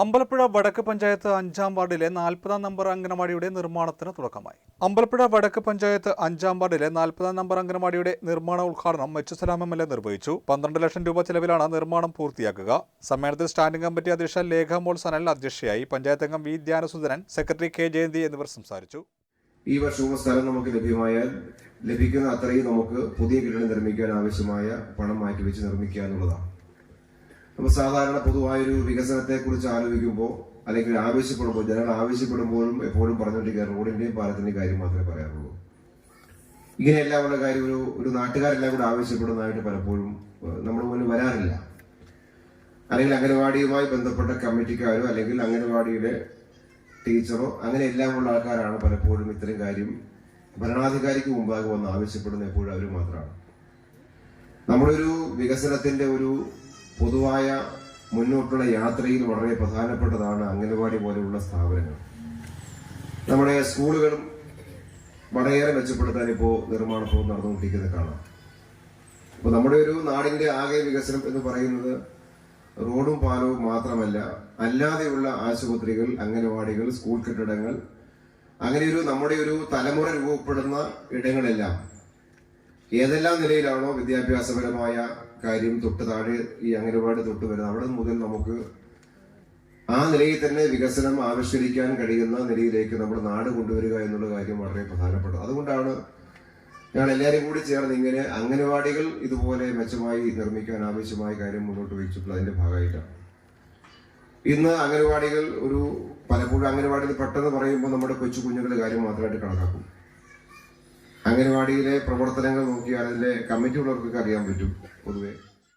അമ്പലപ്പുഴ വടക്ക് പഞ്ചായത്ത് അഞ്ചാം വാർഡിലെ നാൽപ്പതാം നമ്പർ അംഗനവാടിയുടെ നിർമ്മാണത്തിന് തുടക്കമായി. അമ്പലപ്പുഴ വടക്ക് പഞ്ചായത്ത് അഞ്ചാം വാർഡിലെ നാൽപ്പതാം നമ്പർ അംഗനവാടിയുടെ നിർമ്മാണ ഉദ്ഘാടനം മെച്ചുസലാം എം എൽ എ നിർവഹിച്ചു. പന്ത്രണ്ട് ലക്ഷം രൂപ ചെലവിലാണ് നിർമ്മാണം പൂർത്തിയാക്കുക. സമ്മേളനത്തിൽ സ്റ്റാൻഡിംഗ് കമ്മിറ്റി അധ്യക്ഷൻ ലേഖ മോൾ സനൽ അധ്യക്ഷയായി പഞ്ചായത്ത് അംഗം V Dhyanasundaran secretary K Jayanthi എന്നിവർ സംസാരിച്ചു. ഈ വർഷവും സ്ഥലം നമുക്ക് ലഭ്യമായാൽ ലഭിക്കുന്ന അത്രയും നമുക്ക് പുതിയ കെട്ടിടം നിർമ്മിക്കാൻ ആവശ്യമായ പണം മാറ്റിവെച്ച് നിർമ്മിക്കുക എന്നുള്ളതാണ്. അപ്പൊ സാധാരണ പൊതുവായൊരു വികസനത്തെ കുറിച്ച് ആലോചിക്കുമ്പോൾ അല്ലെങ്കിൽ ആവശ്യപ്പെടുമ്പോൾ ജനങ്ങൾ ആവശ്യപ്പെടുമ്പോഴും എപ്പോഴും പറഞ്ഞുകൊണ്ടിരിക്കുക റോഡിന്റെയും പാലത്തിന്റെയും കാര്യം മാത്രമേ പറയാറുള്ളൂ. ഇങ്ങനെയെല്ലാം ഉള്ള കാര്യം ഒരു ഒരു നാട്ടുകാരെല്ലാം കൂടെ ആവശ്യപ്പെടുന്നതായിട്ട് പലപ്പോഴും നമ്മുടെ മുന്നിൽ വരാറില്ല. അല്ലെങ്കിൽ അംഗനവാടിയുമായി ബന്ധപ്പെട്ട കമ്മിറ്റിക്കാരോ അല്ലെങ്കിൽ അംഗനവാടിയുടെ ടീച്ചറോ അങ്ങനെ എല്ലാം ഉള്ള ആൾക്കാരാണ് പലപ്പോഴും ഇത്തരം കാര്യം ഭരണാധികാരിക്ക് മുമ്പാകെ വന്ന് ആവശ്യപ്പെടുന്ന എപ്പോഴും അവർ മാത്രമാണ്. നമ്മളൊരു വികസനത്തിന്റെ ഒരു പൊതുവായ മുന്നോട്ടുള്ള യാത്രയിൽ വളരെ പ്രധാനപ്പെട്ടതാണ് അംഗനവാടി പോലെയുള്ള സ്ഥാപനങ്ങൾ. നമ്മുടെ സ്കൂളുകളും വളരെയേറെ മെച്ചപ്പെടുത്താൻ ഇപ്പോൾ നിർമ്മാണ പ്രവർത്തനം നടന്നുകൊണ്ടിരിക്കുന്നത് കാണാം. അപ്പോൾ നമ്മുടെ ഒരു നാടിന്റെ ആകെ വികസനം എന്ന് പറയുന്നത് റോഡും പാലവും മാത്രമല്ല അല്ലാതെയുള്ള ആശുപത്രികൾ അംഗനവാടികൾ സ്കൂൾ കെട്ടിടങ്ങൾ അങ്ങനെ ഒരു നമ്മുടെ ഒരു തലമുറ രൂപപ്പെടുന്ന ഇടങ്ങളെല്ലാം ഏതെല്ലാം നിലയിലാണോ വിദ്യാഭ്യാസപരമായ കാര്യം തൊട്ട് താഴെ ഈ അംഗനവാടി തൊട്ട് വരുന്നത്? അവിടെ മുതൽ നമുക്ക് ആ നിലയിൽ തന്നെ വികസനം ആവിഷ്കരിക്കാൻ കഴിയുന്ന നിലയിലേക്ക് നമ്മുടെ നാട് കൊണ്ടുവരിക എന്നുള്ള കാര്യം വളരെ പ്രധാനപ്പെട്ടത്. അതുകൊണ്ടാണ് ഞങ്ങൾ എല്ലാവരും കൂടി ചേർന്ന് ഇങ്ങനെ അംഗനവാടികൾ ഇതുപോലെ മെച്ചമായി നിർമ്മിക്കാൻ ആവശ്യമായ കാര്യം മുന്നോട്ട് വെച്ചിട്ടുള്ള അതിന്റെ ഭാഗമായിട്ടാണ്. ഇന്ന് അംഗനവാടികൾ ഒരു പലപ്പോഴും അംഗനവാടികൾ പെട്ടെന്ന് പറയുമ്പോൾ നമ്മുടെ കൊച്ചു കുഞ്ഞുങ്ങളുടെ കാര്യം മാത്രമായിട്ട് കണക്കാക്കും. അംഗനവാടിയിലെ പ്രവർത്തനങ്ങൾ നോക്കിയാൽ അതിലെ കമ്മിറ്റി ഉള്ളവർക്കൊക്കെ അറിയാൻ പറ്റും പൊതുവെ.